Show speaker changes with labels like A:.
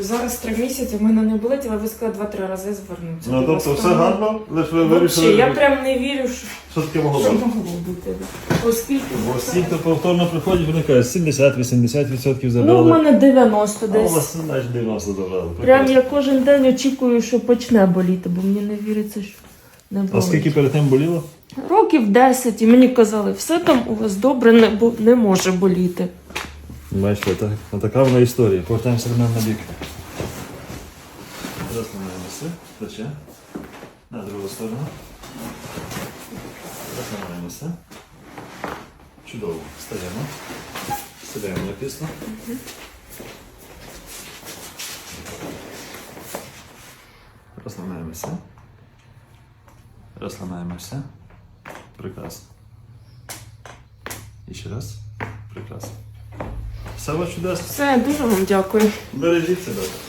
A: зараз три місяці, в мене не болить, але ви сказали два-три рази звернутися.
B: Ну тобто все гарно, лише ви вирішили,
A: я прям не вірю, що,
B: що таке могло
A: що
B: бути.
A: могло бути. Оскільки
B: Бо всі, хто повторно приходять, вони кажуть, 70-80%
A: ну, в мене 90
B: А у
A: десь.
B: вас знаєш 90 забрали.
A: Прям я кожен день очікую, що почне боліти, бо мені не віриться, що не
B: А скільки перед тим боліло?
A: Років 10, і мені казали, все там у вас добре, не, бо- не може боліти.
B: Бачите, так, така вона історія. Повертаємося до на бік. Розламаємося. Плече. На другу сторону. Розламаємося. Чудово. Стаємо. Сідаємо на крісло. Розламаємося. Розламаємося. Прекрасно. І ще раз. Прекрасно. Все вас чудесно.
A: Все, дуже вам дякую.
B: Бережіть себе.